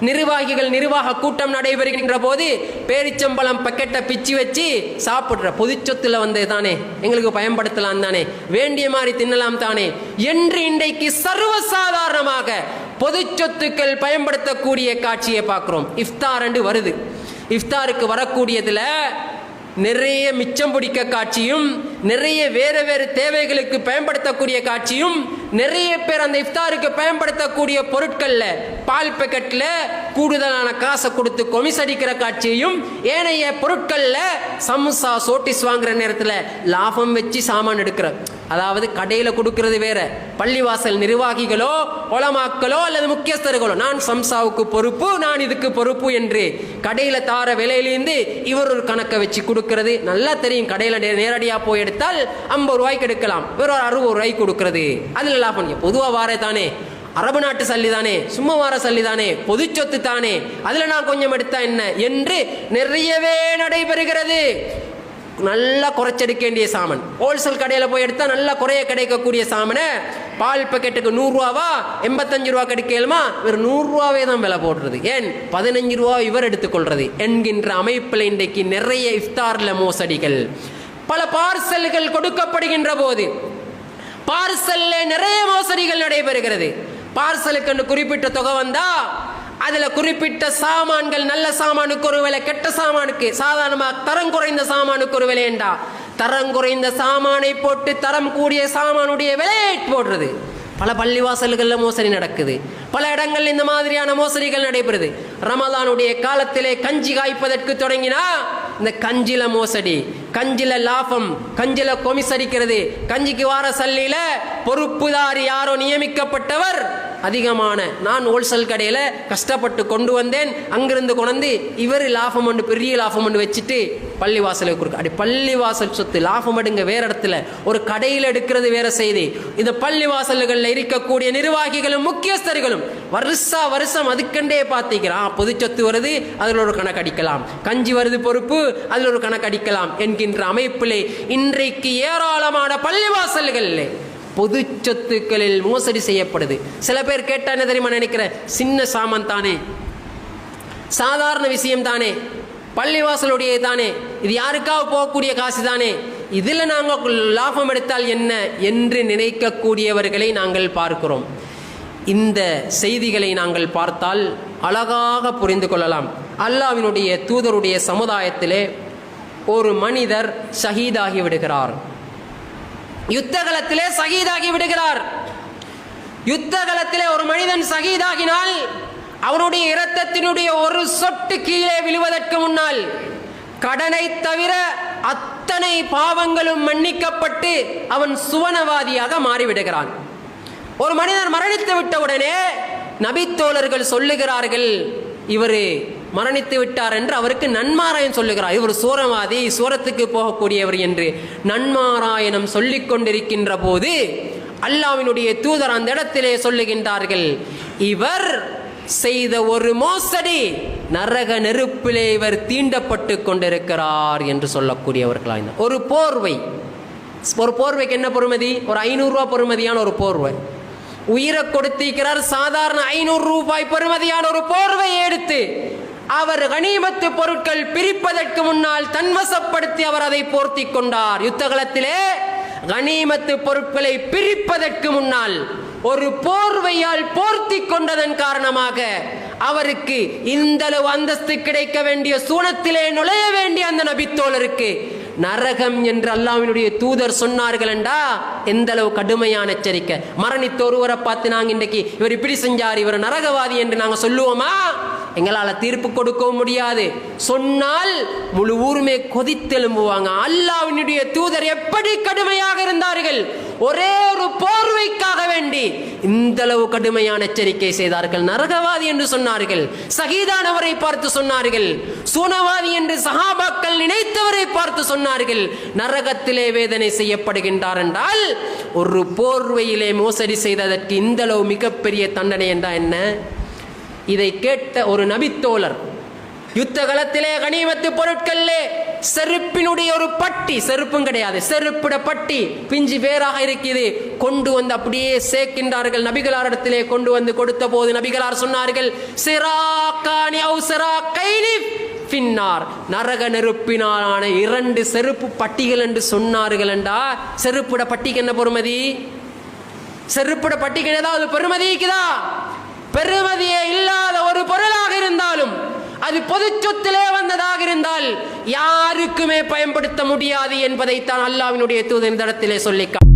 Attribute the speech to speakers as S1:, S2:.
S1: நிர்வாகிகள் நிர்வாக கூட்டம் நடைபெறுகின்ற போது பேரிச்சம்பழம் பக்கெட்டை பிச்சு வச்சு சாப்பிட்ற பொதுச்சொத்துல வந்தது தானே. எங்களுக்கு பயன்படுத்தலாம் தானே. வேண்டிய மாதிரி தின்னலாம் தானே. என்று இன்றைக்கு சர்வசாதாரணமாக பொது சொத்துக்கள் பயன்படுத்தக்கூடிய காட்சியை பார்க்குறோம். இஃப்தார் என்று வருது. இஃப்தாருக்கு வரக்கூடியதில் நிறைய மிச்சம் பிடிக்க காட்சியும் நிறைய வேறு வேறு தேவைகளுக்கு பயன்படுத்தக்கூடிய காட்சியும் நிறைய பேர் அந்த இஃப்தாருக்கு பயன்படுத்தக்கூடிய பொருட்களில் பால் பேக்கெட்டில் கூடுதலான காசை கொடுத்து கொமிஸ் அடிக்கிற காட்சியையும் ஏனைய பொருட்களில் சம்சா சோட்டிஸ் வாங்குற நேரத்தில் லாபம் வச்சு சாமான் எடுக்கிற அதாவது கடையில் கொடுக்கறது வேற பள்ளிவாசல் நிர்வாகிகளோ ஒலமாக்களோ அல்லது முக்கியஸ்தர்களோ நான் சம்சாவுக்கு பொறுப்பு நான் இதுக்கு பொறுப்பு என்று கடையில் தார விலையிலேருந்து இவர் ஒரு கணக்கை வச்சு கொடுக்கறது. நல்லா தெரியும் கடையில் நேரடியாக போய் எடுத்தால் ஐம்பது ரூபாய்க்கு எடுக்கலாம். இவர் ஒரு அறுபது ரூபாய்க்கு கொடுக்கறது. அதில் லாபம் பொதுவாக வாரே தானே. அரபு நாட்டு சல்லி தானே. சும்மா வார சல்லி தானே. பொது சொத்து தானே. அதில் நான் கொஞ்சம் எடுத்தா என்ன? என்று நிறையவே நடைபெறுகிறது. நல்லா குறைச்செடுக்க வேண்டிய சாமன். ஹோல்சேல் கடையில் போய் எடுத்தா நல்லா குறைய கிடைக்கக்கூடிய சாமனை பால் பாக்கெட்டுக்கு நூறுரூவாவா எண்பத்தஞ்சு ரூபா கிடைக்கலுமா இவர் நூறுரூவாவே தான் விலை போடுறது. ஏன்? பதினஞ்சு ரூபா இவர் எடுத்துக்கொள்றது என்கின்ற அமைப்பில் இன்றைக்கு நிறைய இஃப்தார்ல மோசடிகள். பல பார்சல்கள் கொடுக்கப்படுகின்ற போது பார்சல்ல நிறைய மோசடிகள் நடைபெறுகிறது. பார்சலுக்கு என்று குறிப்பிட்ட தொகை வந்தா அதுல குறிப்பிட்ட சாமான்கள் நல்ல சாமானுக்கு ஒரு விலை கெட்ட சாமானுக்கு சாதாரணமாக தரம் குறைந்த சாமானுக்கு ஒரு விலையண்டா தரம் குறைந்த சாமானை போட்டு தரம் கூடிய சாமானுடைய விலையை போடுறது. பல பள்ளிவாசல்களில் மோசடி நடக்குது. பல இடங்களில் இந்த மாதிரியான மோசடிகள் நடைபெறுது. ரமலானுடைய காலத்திலே கஞ்சி காய்ப்பதற்கு தொடங்கினா இந்த கஞ்சில மோசடி கஞ்சில லாபம் கஞ்சில கொமிசரிக்கிறது கஞ்சிக்கு வார சல்லியில பொறுப்புதாரி யாரோ நியமிக்கப்பட்டவர். அதிகமான நான் ஹோல்சேல் கடையில் கஷ்டப்பட்டு கொண்டு வந்தேன். அங்கிருந்து கொண்டு இவர் லாபம் ஒன்று பெரிய லாபம் ஒன்று வச்சுட்டு பள்ளிவாசலுக்கு கொடுக்க அப்படி பள்ளிவாசல் சொத்து லாபம் எடுங்க வேற இடத்துல. ஒரு கடையில் எடுக்கிறது வேற செய்தி. இந்த பள்ளிவாசல்களில் இருக்கக்கூடிய நிர்வாகிகளும் முக்கியஸ்தர்களும் வருஷா வருஷம் அதுக்கண்டே பார்த்திக்கிறான் பொது சொத்து வருது அதில் ஒரு கணக்கு அடிக்கலாம். கஞ்சி வருது பொறுப்பு அதில் ஒரு கணக்கு அடிக்கலாம் என்கின்ற அமைப்பிலே இன்றைக்கு ஏராளமான பள்ளிவாசல்களில் பொது சொத்துக்களில் மோசடி செய்யப்படுது. சில பேர் கேட்டா என்ன தெரியுமா நினைக்கிறேன் சின்ன சாமான் தானே. சாதாரண விஷயம் தானே. பள்ளிவாசலுடைய தானே? இது யாருக்காக போகக்கூடிய காசு தானே? இதில் நாங்கள் லாபம் எடுத்தால் என்ன என்று நினைக்கக்கூடியவர்களை நாங்கள் பார்க்கிறோம். இந்த செய்திகளை நாங்கள் பார்த்தால் அழகாக புரிந்து கொள்ளலாம். அல்லாவினுடைய தூதருடைய சமுதாயத்திலே ஒரு மனிதர் ஷஹீதாகி விடுகிறார். யுத்தகலத்திலே சகிதாகி விடுகிறார். யுத்தகலத்திலே ஒரு மனிதன் சகிதாகினால் அவனுடைய இரத்தத்தினுடைய ஒரு சொட்டு கீழே விழுவதற்கு முன்னால் கடனை தவிர அத்தனை பாவங்களும் மன்னிக்கப்பட்டு அவன் சுவனவாதியாக மாறிவிடுகிறான். ஒரு மனிதர் மரணித்து விட்டவுடனே நபித்தோழர்கள் சொல்லுகிறார்கள் இவர் மரணித்து விட்டார் என்று அவருக்கு நன்மாராயணம் சொல்லுகிறார். இவர் சூரவாதி சூரத்துக்கு போகக்கூடியவர் என்று நன்மாராயணம் சொல்லிக் கொண்டிருக்கின்ற போது அல்லாவினுடைய தூதர் அந்த இடத்திலே சொல்லுகின்றார்கள் இவர் செய்த ஒரு மோசடி நரக நெருப்பிலே இவர் தீண்டப்பட்டு கொண்டிருக்கிறார் என்று சொல்லக்கூடியவர்களாக ஒரு போர்வை. ஒரு போர்வைக்கு என்ன பொறுமதி? ஒரு ஐநூறுரூவா பொறுமதியான ஒரு போர்வை. உயிரை கொடுத்திருக்கிறார் சாதாரண ஐநூறு ரூபாய் பெறுமதியான ஒரு போர்வை எடுத்து அவர் கனிமத்து பொருட்கள் பிரிப்பதற்கு முன்னால் தன்வசப்படுத்தி அவர் அதை போர்த்தி கொண்டார். யுத்தகலத்திலே கனிமத்து பொருட்களை பிரிப்பதற்கு முன்னால் ஒரு போர்வையால் போர்த்தி கொண்டதன் காரணமாக அவருக்கு இந்தளவு அந்தஸ்து கிடைக்க வேண்டிய சூனத்திலே நுழைய வேண்டிய அந்த நபித்தோழருக்கு நரகம் என்று அல்லாவினுடைய தூதர் சொன்னார்கள் என்றா? எந்த அளவு கடுமையான எச்சரிக்கை. மரணித்த ஒருவரை பார்த்து நாங்கள் இன்றைக்கு இவர் இப்படி செஞ்சார் இவர் நரகவாதி என்று நாங்கள் சொல்லுவோமா? எங்களால் தீர்ப்பு கொடுக்கவும் முடியாது. சொன்னால் முழு ஊருமே கொதித்தெலும்புவாங்க அல்லாவினுடைய தூதர் எப்படி கடுமையாக இருந்தார்கள்? ஒரே ஒரு போர்வைக்காக வேண்டி இந்த அளவு கடுமையான எச்சரிக்கை செய்தார்கள். நரகவாதி என்று சொன்னார்கள். சகிதானவரை பார்த்து சொன்னார்கள். சூனவாதி என்று சஹாபாக்கள் நினைத்தவரை பார்த்து சொன்னார்கள். நரகத்திலே வேதனை செய்யப்படுகின்றார் என்றால் ஒரு போர்வையிலே மோசடி செய்ததற்கு இந்த அளவு மிகப்பெரிய தண்டனை என்றா என்ன? இதை கேட்ட ஒரு நபித்தோழர் யுத்த களத்திலே கனிமத்து பொருட்களிலே செருப்பினுடைய ஒரு பட்டி செருப்பும் கிடையாது. செருப்பிட பட்டி பிஞ்சு வேறாக இருக்குது. கொண்டு வந்து அப்படியே சேர்க்கின்றார்கள். நபிகளாரிடத்திலே கொண்டு வந்து கொடுத்த போது நபிகளார் சொன்னார்கள் சிராக்கானி அவு பின்னார் நரக நெருப்பினாலான இரண்டு செருப்பு பட்டிகள் என்று சொன்னார்கள் என்றா? செருப்பிட பட்டிக்கு என்ன பொறுமதி? செருப்பிட பட்டிக்கு ஏதாவது பெருமதிக்குதா பெருமதியே இல்லாத ஒரு பொருளாக இருந்தாலும் அது பொது சொத்திலே யாருக்குமே பயன்படுத்த முடியாது என்பதைத்தான் அல்லாவினுடைய தூதன் தடத்திலே இடத்திலே